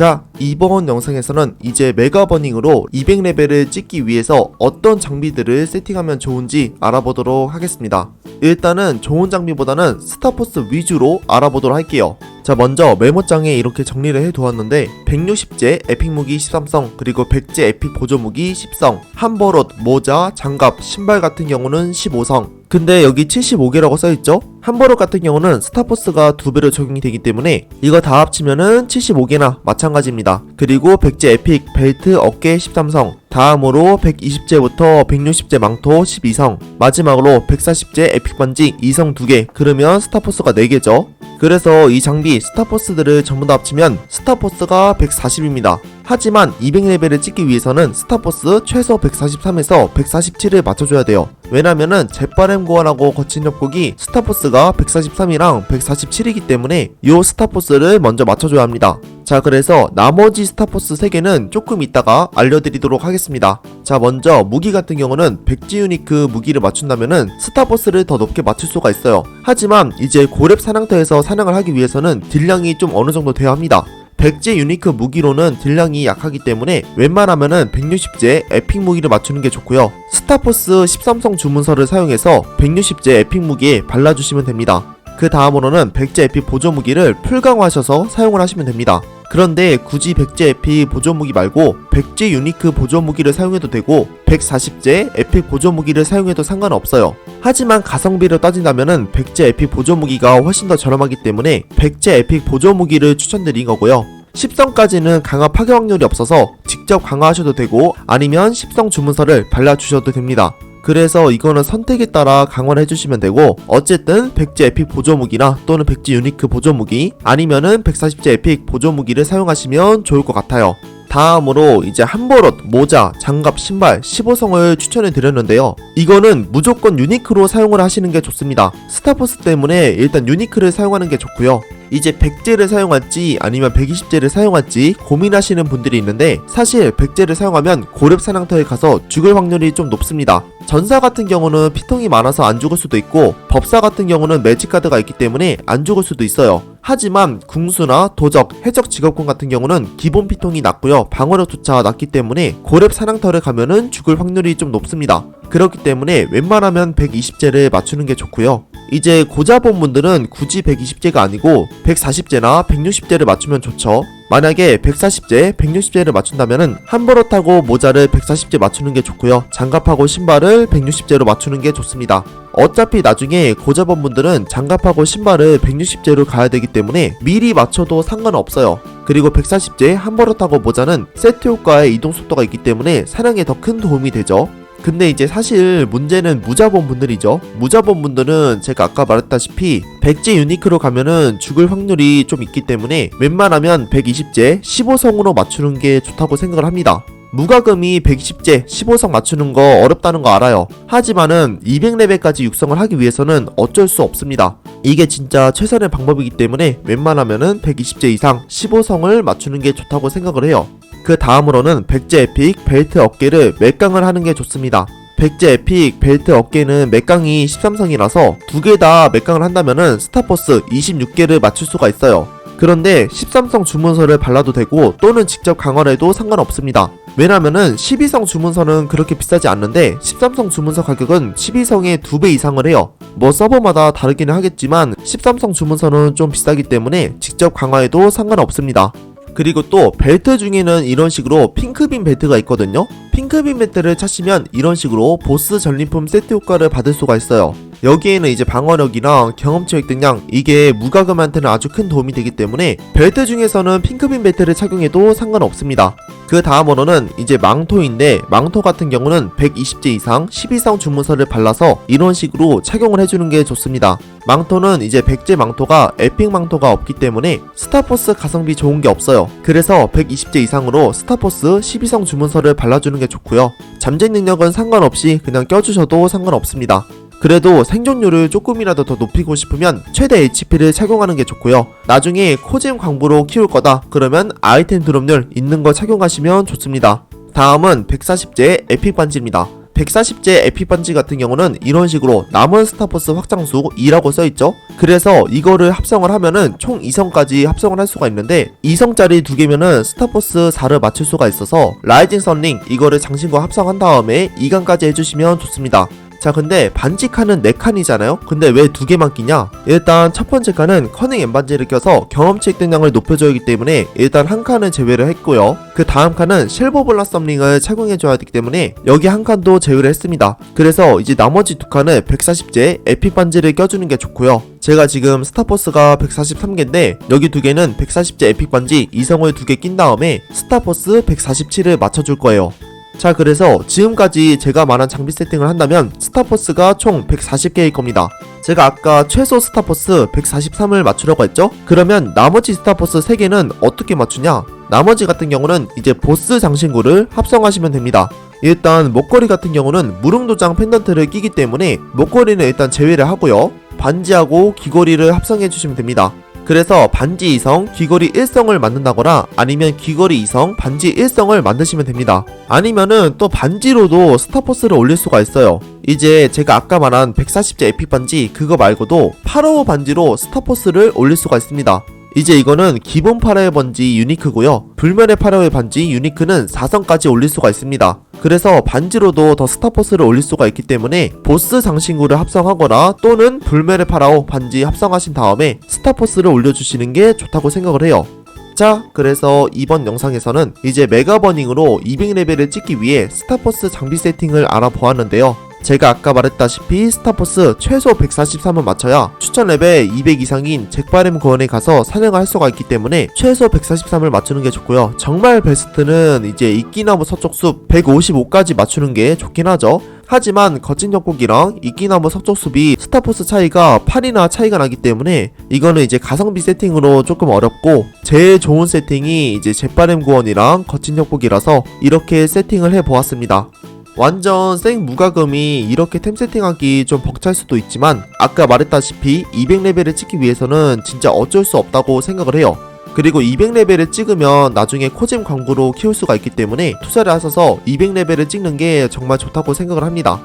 자, 이번 영상에서는 이제 메가버닝으로 200레벨을 찍기 위해서 어떤 장비들을 세팅하면 좋은지 알아보도록 하겠습니다. 일단은 좋은 장비보다는 스타포스 위주로 알아보도록 할게요. 자, 먼저 메모장에 이렇게 정리를 해두었는데 160제 에픽 무기 13성 그리고 100제 에픽 보조 무기 10성 함버롯, 모자, 장갑, 신발 같은 경우는 15성 근데 여기 75개라고 써있죠? 함버롯 같은 경우는 스타포스가 두 배로 적용이 되기 때문에 이거 다 합치면은 75개나 마찬가지입니다. 그리고 100제 에픽 벨트 어깨 13성 다음으로 120제부터 160제 망토 12성 마지막으로 140제 에픽 반지 2성 2개 그러면 스타포스가 4개죠. 그래서 이 장비 스타포스들을 전부 다 합치면 스타포스가 140입니다. 하지만 200레벨을 찍기 위해서는 스타포스 최소 143에서 147을 맞춰줘야 돼요. 왜냐면은 재빠름 고안하고 거친 협곡이 스타포스가 143이랑 147이기 때문에 이 스타포스를 먼저 맞춰줘야 합니다. 자 그래서 나머지 스타포스 3개는 조금 이따가 알려드리도록 하겠습니다. 자 먼저 무기 같은 경우는 백지 유니크 무기를 맞춘다면은 스타보스를 더 높게 맞출 수가 있어요. 하지만 이제 고렙 사냥터에서 사냥을 하기 위해서는 딜량이 좀 어느 정도 돼야 합니다. 백제 유니크 무기로는 딜량이 약하기 때문에 웬만하면은 160제 에픽 무기를 맞추는 게 좋고요. 스타포스 13성 주문서를 사용해서 160제 에픽 무기에 발라주시면 됩니다. 그 다음으로는 백제 에픽 보조 무기를 풀강화하셔서 사용을 하시면 됩니다. 그런데 굳이 백제 에픽 보조 무기 말고 백제 유니크 보조 무기를 사용해도 되고 140제 에픽 보조 무기를 사용해도 상관없어요. 하지만 가성비로 따진다면은 백제 에픽 보조 무기가 훨씬 더 저렴하기 때문에 백제 에픽 보조 무기를 추천드린 거고요. 10성까지는 강화 파괴 확률이 없어서 직접 강화하셔도 되고 아니면 10성 주문서를 발라주셔도 됩니다. 그래서 이거는 선택에 따라 강화를 해주시면 되고 어쨌든 백제 에픽 보조 무기나 또는 백제 유니크 보조 무기 아니면은 140제 에픽 보조 무기를 사용하시면 좋을 것 같아요. 다음으로 이제 함버롯, 모자, 장갑, 신발 15성을 추천해 드렸는데요. 이거는 무조건 유니크로 사용을 하시는 게 좋습니다. 스타포스 때문에 일단 유니크를 사용하는 게 좋고요. 이제 100제를 사용할지 아니면 120제를 사용할지 고민하시는 분들이 있는데 사실 100제를 사용하면 고렙 사냥터에 가서 죽을 확률이 좀 높습니다. 전사 같은 경우는 피통이 많아서 안 죽을 수도 있고 법사 같은 경우는 매직 카드가 있기 때문에 안 죽을 수도 있어요. 하지만 궁수나 도적, 해적 직업군 같은 경우는 기본 피통이 낮고요. 방어력조차 낮기 때문에 고렙 사냥터를 가면은 죽을 확률이 좀 높습니다. 그렇기 때문에 웬만하면 120제를 맞추는 게 좋고요. 이제 고자본 분들은 굳이 120제가 아니고 140제나 160제를 맞추면 좋죠. 만약에 140제, 160제를 맞춘다면은 함버릇하고 모자를 140제 맞추는 게 좋고요. 장갑하고 신발을 160제로 맞추는 게 좋습니다. 어차피 나중에 고자본 분들은 장갑하고 신발을 160제로 가야 되기 때문에 미리 맞춰도 상관없어요. 그리고 140제 함버릇하고 모자는 세트 효과의 이동 속도가 있기 때문에 사냥에 더 큰 도움이 되죠. 근데 이제 사실 문제는 무자본 분들이죠. 무자본 분들은 제가 아까 말했다시피 100제 유니크로 가면은 죽을 확률이 좀 있기 때문에 웬만하면 120제 15성으로 맞추는 게 좋다고 생각을 합니다. 무과금이 120제 15성 맞추는 거 어렵다는 거 알아요. 하지만은 200레벨까지 육성을 하기 위해서는 어쩔 수 없습니다. 이게 진짜 최선의 방법이기 때문에 웬만하면은 120제 이상 15성을 맞추는 게 좋다고 생각을 해요. 그 다음으로는 백제 에픽 벨트 어깨를 맥강을 하는 게 좋습니다. 백제 에픽 벨트 어깨는 맥강이 13성이라서 두 개 다 맥강을 한다면은 스타포스 26개를 맞출 수가 있어요. 그런데 13성 주문서를 발라도 되고 또는 직접 강화를 해도 상관없습니다. 왜냐면은 12성 주문서는 그렇게 비싸지 않는데 13성 주문서 가격은 12성의 2배 이상을 해요. 뭐 서버마다 다르기는 하겠지만 13성 주문서는 좀 비싸기 때문에 직접 강화해도 상관없습니다. 그리고 또 벨트 중에는 이런 식으로 핑크빔 벨트가 있거든요. 핑크빔 벨트를 찾으면 이런 식으로 보스 전리품 세트 효과를 받을 수가 있어요. 여기에는 이제 방어력이랑 경험치 획득량 이게 무과금한테는 아주 큰 도움이 되기 때문에 벨트 중에서는 핑크빔 벨트를 착용해도 상관없습니다. 그 다음으로는 이제 망토인데 망토 같은 경우는 120제 이상 12성 주문서를 발라서 이런 식으로 착용을 해주는 게 좋습니다. 망토는 이제 100제 망토가 에픽 망토가 없기 때문에 스타포스 가성비 좋은 게 없어요. 그래서 120제 이상으로 스타포스 12성 주문서를 발라주는 게 좋고요. 잠재 능력은 상관없이 그냥 껴주셔도 상관없습니다. 그래도 생존율을 조금이라도 더 높이고 싶으면 최대 HP를 착용하는 게 좋고요. 나중에 코잼 광부로 키울 거다 그러면 아이템 드롭률 있는 거 착용하시면 좋습니다. 다음은 140제 에픽 반지입니다. 140제 에픽 반지 같은 경우는 이런 식으로 남은 스타포스 확장수 2라고 써있죠 그래서 이거를 합성을 하면은 총 2성까지 합성을 할 수가 있는데 2성짜리 두 개면은 스타포스 4를 맞출 수가 있어서 라이징 선링 이거를 장신과 합성한 다음에 2강까지 해주시면 좋습니다 자 근데 반지 칸은 4칸이잖아요? 근데 왜 두 개만 끼냐? 일단 첫 번째 칸은 커닝 엠반지를 껴서 경험치 획득량을 높여줘야기 때문에 일단 한 칸은 제외를 했고요. 그 다음 칸은 실버 블라 썸링을 착용해줘야 하기 때문에 여기 한 칸도 제외를 했습니다. 그래서 이제 나머지 두 칸은 140제 에픽 반지를 껴주는 게 좋고요. 제가 지금 스타포스가 143개인데 여기 두 개는 140제 에픽 반지 2성을 두 개 낀 다음에 스타포스 147을 맞춰줄 거예요 자 그래서 지금까지 제가 말한 장비 세팅을 한다면 스타포스가 총 140개일 겁니다 제가 아까 최소 스타포스 143을 맞추려고 했죠? 그러면 나머지 스타포스 3개는 어떻게 맞추냐? 나머지 같은 경우는 이제 보스 장신구를 합성하시면 됩니다 일단 목걸이 같은 경우는 무릉도장 펜던트를 끼기 때문에 목걸이는 일단 제외를 하고요 반지하고 귀걸이를 합성해 주시면 됩니다 그래서 반지 2성, 귀걸이 1성을 만든다거나 아니면 귀걸이 2성, 반지 1성을 만드시면 됩니다. 아니면은 또 반지로도 스타포스를 올릴 수가 있어요. 이제 제가 아까 말한 140제 에픽 반지 그거 말고도 파라오 반지로 스타포스를 올릴 수가 있습니다. 이제 이거는 기본 파라오의 반지 유니크고요. 불면의 파라오의 반지 유니크는 4성까지 올릴 수가 있습니다. 그래서 반지로도 더 스타포스를 올릴 수가 있기 때문에 보스 장신구를 합성하거나 또는 불멸의 파라오 반지 합성하신 다음에 스타포스를 올려주시는 게 좋다고 생각을 해요. 자, 그래서 이번 영상에서는 이제 메가버닝으로 200레벨을 찍기 위해 스타포스 장비 세팅을 알아보았는데요. 제가 아까 말했다시피 스타포스 최소 143을 맞춰야 추천 레벨 200 이상인 잭바렘 구원에 가서 사냥을 할 수가 있기 때문에 최소 143을 맞추는 게 좋고요. 정말 베스트는 이제 이끼나무 서쪽 숲 155까지 맞추는 게 좋긴 하죠. 하지만 거친 협곡이랑 이끼나무 석조숲이 스타포스 차이가 8이나 차이가 나기 때문에 이거는 이제 가성비 세팅으로 조금 어렵고 제일 좋은 세팅이 이제 jet바렘 구원이랑 거친 협곡이라서 이렇게 세팅을 해보았습니다. 완전 생 무과금이 이렇게 템 세팅하기 좀 벅찰 수도 있지만 아까 말했다시피 200레벨을 찍기 위해서는 진짜 어쩔 수 없다고 생각을 해요. 그리고 200레벨을 찍으면 나중에 코잼 광고로 키울 수가 있기 때문에 투자를 하셔서 200레벨을 찍는 게 정말 좋다고 생각을 합니다.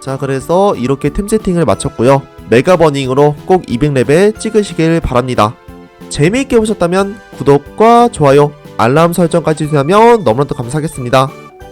자 그래서 이렇게 템 세팅을 마쳤고요. 메가버닝으로 꼭 200레벨 찍으시길 바랍니다. 재미있게 보셨다면 구독과 좋아요, 알람 설정까지 해주시면 너무나도 감사하겠습니다.